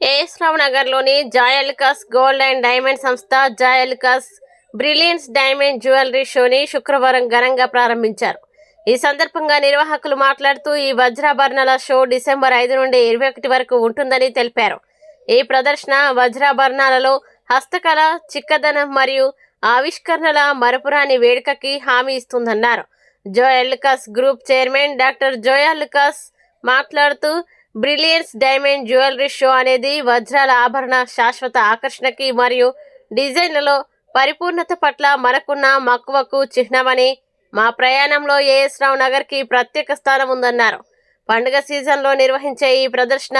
రావ్ నగర్లోని జాయల్కస్ gold and diamond సంస్థ జాయల్కస్ brilliance diamond jewellery షోని శుక్రవారం ఘనంగా ప్రారంభించారు. ఈ సందర్భంగా నిర్వాహకులు మాట్లాడుతూ ఈ వజ్రాభరణాల షో డిసెంబర్ ఐదు నుండి ఇరవై ఒకటి వరకు ఉంటుందని తెలిపారు. ఈ ప్రదర్శన వజ్రాభరణాలలో హస్తకళ చిక్కదనం మరియు ఆవిష్కరణల మరపురాని వేడుకకి హామీ ఇస్తుందన్నారు. Joyalukkas group chairman doctor Joyalukkas మాట్లాడుతూ బ్రిలియన్స్ డైమండ్ జ్యువెలరీ షో అనేది వజ్రాల ఆభరణ శాశ్వత ఆకర్షణకి మరియు డిజైన్లలో పరిపూర్ణత పట్ల మనకున్న మక్కువకు చిహ్నమని మా ప్రయాణంలో ఏఎస్ రావు నగర్కి ప్రత్యేక స్థానం ఉందన్నారు. పండుగ సీజన్లో నిర్వహించే ఈ ప్రదర్శన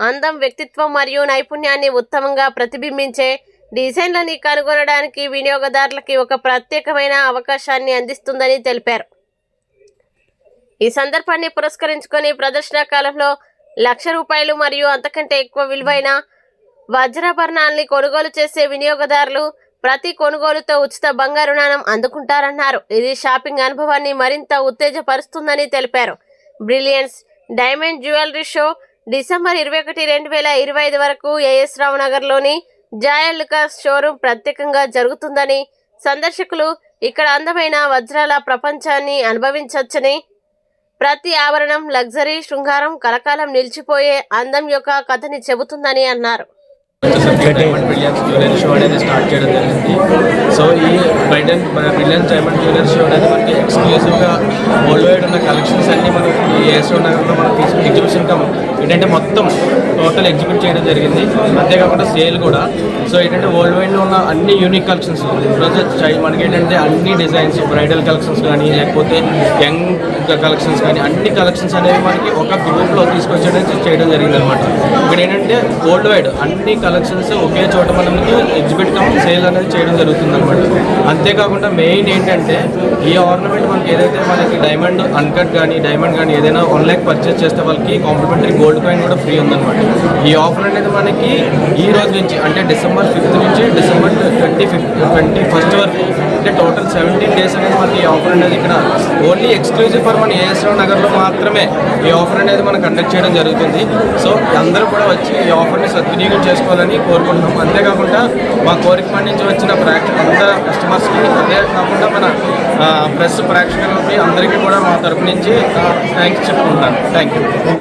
అందం వ్యక్తిత్వం మరియు నైపుణ్యాన్ని ఉత్తమంగా ప్రతిబింబించే డిజైన్లని కనుగొనడానికి వినియోగదారులకి ఒక ప్రత్యేకమైన అవకాశాన్ని అందిస్తుందని తెలిపారు. ఈ సందర్భాన్ని పురస్కరించుకొని ప్రదర్శన కాలంలో లక్ష రూపాయలు మరియు అంతకంటే ఎక్కువ విలువైన వజ్రాభరణాల్ని కొనుగోలు చేసే వినియోగదారులు ప్రతి కొనుగోలుతో ఉచిత బంగారు నాణం అందుకుంటారన్నారు. ఇది షాపింగ్ అనుభవాన్ని మరింత ఉత్తేజపరుస్తుందని తెలిపారు. Brilliance diamond jewellery show December ఇరవై ఒకటి రెండు వేల ఇరవై ఐదు వరకు ఏఎస్ రావు నగర్లోని జాయల్ లుకాస్ షోరూమ్ ప్రత్యేకంగా జరుగుతుందని సందర్శకులు ఇక్కడ అందమైన వజ్రాల ప్రపంచాన్ని అనుభవించవచ్చని ప్రతి ఆవరణం లగ్జరీ శృంగారం కలకాలం నిలిచిపోయే అందం యొక్క కథని చెబుతుందని అన్నారు. బ్రిలియన్స్ జ్యువెలరీ షో అనేది స్టార్ట్ చేయడం జరిగింది సో ఈ bridal brilliance diamond jewellery show అనేది మనకి ఎక్స్క్లూజివ్గా వరల్డ్ వైడ్ ఉన్న కలెక్షన్స్ అన్ని మనం ఈ ఏఎస్ఓ ఉన్న మనం తీసుకుని ఎగ్జిబిషన్ కమ్ ఏంటంటే మొత్తం టోటల్ ఎగ్జిబిట్ చేయడం జరిగింది. అంతేకాకుండా సేల్ కూడా. సో ఏంటంటే వరల్డ్ వైడ్లో ఉన్న అన్ని యూనిక్ కలెక్షన్స్ ఈరోజు మనకి ఏంటంటే అన్ని డిజైన్స్ బ్రైడల్ కలెక్షన్స్ కానీ లేకపోతే యంగ్ కలెక్షన్స్ కానీ అన్ని కలెక్షన్స్ అనేవి మనకి ఒక గ్రూప్లో తీసుకొచ్చడం చేయడం జరిగింది అనమాట ఇక్కడ ఏంటంటే వరల్డ్ వైడ్ అన్ని కలెక్షన్స్ ఒకే చోట మనకి ఎగ్జిబిట్ కమ్ సేల్ అనేది చేయడం జరుగుతుంది అనమాట అంతేకాకుండా మెయిన్ ఏంటంటే ఈ ఆర్నమెంట్ మనకి ఏదైతే మనకి డైమండ్ అన్కట్ కానీ డైమండ్ కానీ ఏదైనా ఆన్లైన్ పర్చేస్ చేస్తే వాళ్ళకి కాంప్లిమెంటరీ గోల్డ్ కాయిన్ కూడా ఫ్రీ ఉందన్నమాట. ఈ ఆఫర్ అనేది మనకి ఈ రోజు నుంచి అంటే డిసెంబర్ ఫిఫ్త్ నుంచి December twenty fifth twenty first వరకు అంటే టోటల్ సెవెంటీన్ డేస్ అనేది మనకి ఈ ఆఫర్ అనేది ఇక్కడ ఓన్లీ ఎక్స్క్లూజివ్ ఫర్ మన ఏఎస్రావు నగర్లో మాత్రమే ఈ ఆఫర్ అనేది మనం కండక్ట్ చేయడం జరుగుతుంది. సో అందరూ కూడా వచ్చి ఈ ఆఫర్ని సద్వినియోగం చేసుకోవాలని కోరుకుంటున్నాం. అంతేకాకుండా మా కోరిక నుంచి వచ్చిన ప్రేక్షక అంతా కస్టమర్స్కి అదే కాకుండా మన ప్రెస్ ప్రేక్షకులకి అందరికీ కూడా మా తరపు నుంచి థ్యాంక్స్ చెప్పుకుంటాను. Thank you